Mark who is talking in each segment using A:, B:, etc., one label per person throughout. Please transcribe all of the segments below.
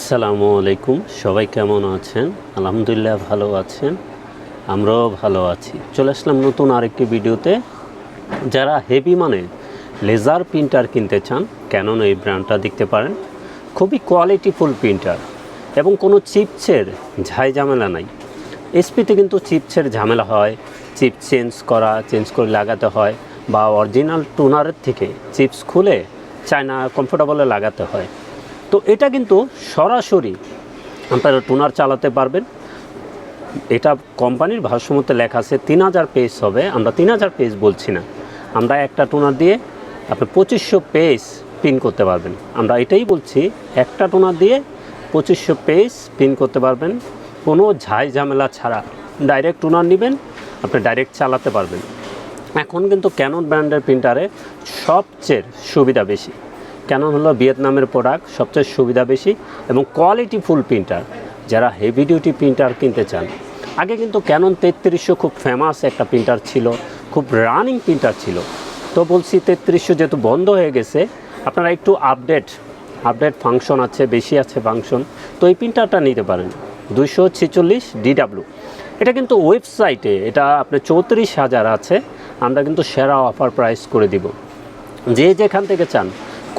A: আসসালামু আলাইকুম। সবাই কেমন আছেন? আলহামদুলিল্লাহ ভালো আছেন। আমরাও ভালো আছি। চলে আসলাম নতুন আরেকটি ভিডিওতে। যারা হেভি মানে লেজার প্রিন্টার কিনতে চান, কেনন এই ব্র্যান্ডটা দেখতে পারেন, খুবই কোয়ালিটিফুল প্রিন্টার এবং কোনো চিপসের ঝাই ঝামেলা নাই। এসপিতে কিন্তু চিপসের ঝামেলা হয় চিপ চেঞ্জ করা চেঞ্জ করে লাগাতে হয় বা অরিজিনাল টোনারের থেকে চিপস খুলে চায়না কমফোর্টেবলে লাগাতে হয়। তো এটা কিন্তু সরাসরি আপনারা টোনার চালাতে পারবেন। এটা কোম্পানির ভাষ্যমতে লেখা আছে, তিন হাজার পেজ হবে। আমরা তিন হাজার পেজ বলছি না। আমরা একটা টোনার দিয়ে আপনি পঁচিশশো পেজ পিন করতে পারবেন। আমরা এটাই বলছি, একটা টোনার দিয়ে পঁচিশশো পেজ পিন করতে পারবেন। কোনো ঝাই ঝামেলা ছাড়া ডাইরেক্ট টোনার নেবেন, আপনি ডাইরেক্ট চালাতে পারবেন। এখন কিন্তু ক্যানন ব্র্যান্ডের প্রিন্টারে সবচেয়ে সুবিধা বেশি। ক্যানন হলো ভিয়েতনামের প্রোডাক্ট সবচেয়ে সুবিধা বেশি এবং কোয়ালিটি ফুল প্রিন্টার যারা হেভি ডিউটি প্রিন্টার কিনতে চান, আগে কিন্তু ক্যানন তেত্রিশশো খুব ফেমাস একটা প্রিন্টার ছিল, খুব রানিং প্রিন্টার ছিল। তো বলছি তেত্রিশশো যেহেতু বন্ধ হয়ে গেছে, আপনারা একটু আপডেট আপডেট ফাংশন আছে, বেশি আছে ফাংশন তো এই প্রিন্টারটা নিতে পারেন। দুইশো ছেচল্লিশ ডিডাব্লিউ এটা কিন্তু ওয়েবসাইটে এটা আপনার চৌত্রিশ হাজার আছে, আমরা কিন্তু সেরা অফার প্রাইস করে দিব। যে যেখান থেকে চান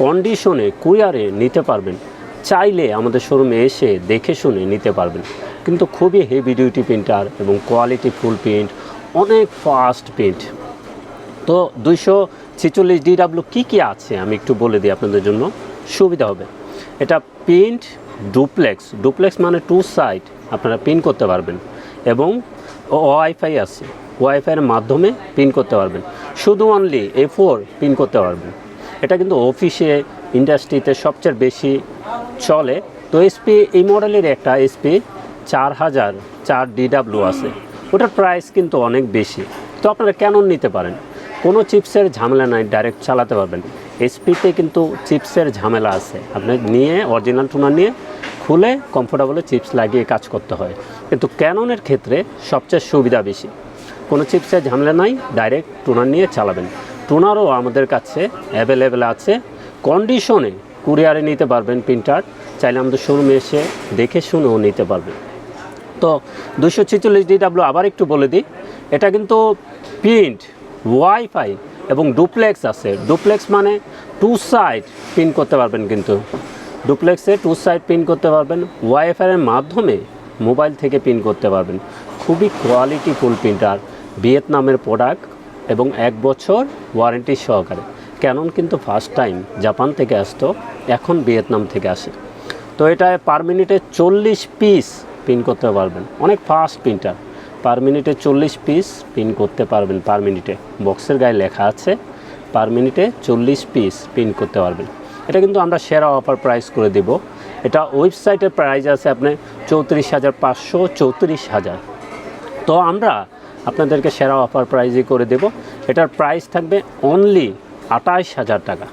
A: কন্ডিশনে কুরিয়ারে নিতে পারবেন। চাইলে আমাদের শোরুমে এসে দেখে শুনে নিতে পারবেন। কিন্তু খুবই হেভি ডিউটি প্রিন্টার এবং কোয়ালিটি ফুল প্রিন্ট অনেক ফাস্ট প্রিন্ট তো দুইশো ছেচল্লিশ ডিডাব্লিউ কী কী আছে আমি একটু বলে দিই আপনাদের জন্য? সুবিধা হবে। এটা প্রিন্ট ডুপ্লেক্স ডুপ্লেক্স মানে টু সাইড আপনারা প্রিন্ট করতে পারবেন। এবং ওয়াইফাই আছে। ওয়াইফাইয়ের মাধ্যমে প্রিন্ট করতে পারবেন। শুধু অনলি এ ফোর প্রিন্ট করতে পারবেন। এটা কিন্তু অফিসে ইন্ডাস্ট্রিতে সবচেয়ে বেশি চলে। তো এসপি এই মডেলের একটা এসপি চার হাজার, চার ডিডাব্লিউ আছে। ওটার প্রাইস কিন্তু অনেক বেশি। তো আপনারা কেন নিতে পারেন? কোনো চিপসের ঝামেলা নাই ডাইরেক্ট চালাতে পারবেন। এসপিতে কিন্তু চিপসের ঝামেলা আছে। আপনি নিয়ে অরিজিনাল টুনার নিয়ে, খুলে কমফোর্টেবলে চিপস লাগিয়ে কাজ করতে হয়। কিন্তু ক্যাননের ক্ষেত্রে সবচেয়ে সুবিধা বেশি। কোনো চিপসের ঝামেলা নাই ডাইরেক্ট টুনার নিয়ে চালাবেন। টুনারও আমাদের কাছে অ্যাভেলেবেল আছে। কন্ডিশনে কুরিয়ারে নিতে পারবেন প্রিন্টার। চাইলে আমাদের শোরুমে এসে দেখে শুনেও নিতে পারবেন। তো দুশো ছেচল্লিশ ডিডাব্লিউ আবার একটু বলে দিই। এটা কিন্তু প্রিন্ট ওয়াইফাই এবং ডুপ্লেক্স আছে। ডুপ্লেক্স মানে টু সাইড প্রিন্ট করতে পারবেন কিন্তু। ডুপ্লেক্সে টু সাইড প্রিন্ট করতে পারবেন। ওয়াইফাইয়ের মাধ্যমে মোবাইল থেকে প্রিন্ট করতে পারবেন। খুবই কোয়ালিটিফুল প্রিন্টার ভিয়েতনামের প্রোডাক্ট এবং এক বছর ওয়ারেন্টি সহকারে। ক্যানন কিন্তু ফার্স্ট টাইম জাপান থেকে আসতো, এখন ভিয়েতনাম থেকে আসে। তো এটা পার মিনিটে চল্লিশ পিস প্রিন্ট করতে পারবেন। অনেক ফাস্ট প্রিন্টার। পার মিনিটে চল্লিশ পিস পিন করতে পারবেন পার মিনিটে। বক্সের গায়ে লেখা আছে, পার মিনিটে চল্লিশ পিস প্রিন্ট করতে পারবেন। এটা কিন্তু আমরা সেরা অফার প্রাইস করে দেব। এটা ওয়েবসাইটের প্রাইস আছে আপনার চৌত্রিশ হাজার পাঁচশো চৌত্রিশ হাজার। তো আমরা আপনাদেরকে সেরা অফার প্রাইজই করে দেব। এটার প্রাইস থাকবে অনলি আঠাইশ হাজার টাকা।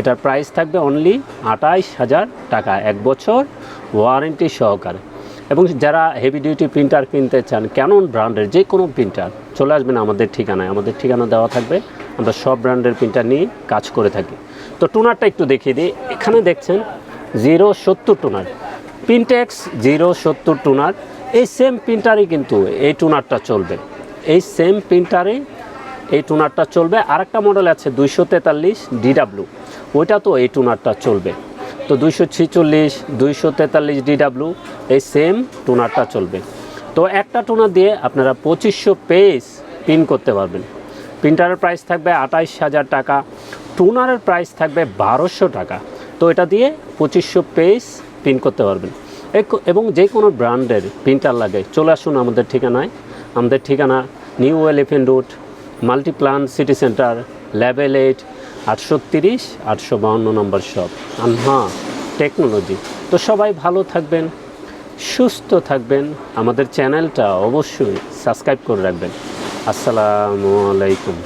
A: এটার প্রাইস থাকবে অনলি আঠাইশ হাজার টাকা, এক বছর ওয়ারেন্টি সহকারে। এবং যারা হেভি ডিউটি প্রিন্টার কিনতে চান ক্যানন ব্র্যান্ডের যে কোনো প্রিন্টার চলে আসবেন আমাদের ঠিকানায়। আমাদের ঠিকানা দেওয়া থাকবে। আমরা সব ব্র্যান্ডের প্রিন্টার নিয়ে কাজ করে থাকি। তো টুনারটা একটু দেখিয়ে দিই। এখানে দেখছেন জিরো সত্তর টুনার প্রিন্টেক্স জিরো সত্তর টুনার এই সেম প্রিন্টারই কিন্তু এই টুনারটা চলবে। এই সেম প্রিন্টারে এই টুনারটা চলবে। আরেকটা মডেল আছে দুইশো তেতাল্লিশ ডিডাব্লু ওইটা তো এই টুনারটা চলবে। তো দুইশো ছিচল্লিশ, দুইশো তেতাল্লিশ ডিডাব্লু এই সেম টুনারটা চলবে। তো একটা টুনার দিয়ে আপনারা পঁচিশশো পেজ প্রিন্ট করতে পারবেন। প্রিন্টারের প্রাইস থাকবে আঠাইশ হাজার টাকা। টুনারের প্রাইস থাকবে বারোশো টাকা। তো এটা দিয়ে পঁচিশশো পেজ প্রিন্ট করতে পারবেন। এবং যে কোনো ব্র্যান্ডের প্রিন্টার লাগে। চলে আসুন আমাদের ঠিকানায়। আমাদের ঠিকানা new elephant route, multiplan city centre, level eight আটশো তিরিশ আটশো বাউন্ন নম্বর শপ। আর হ্যাঁ টেকনোলজি। তো সবাই ভালো থাকবেন, সুস্থ থাকবেন। আমাদের চ্যানেলটা অবশ্যই সাবস্ক্রাইব করে রাখবেন। আসসালামু আলাইকুম।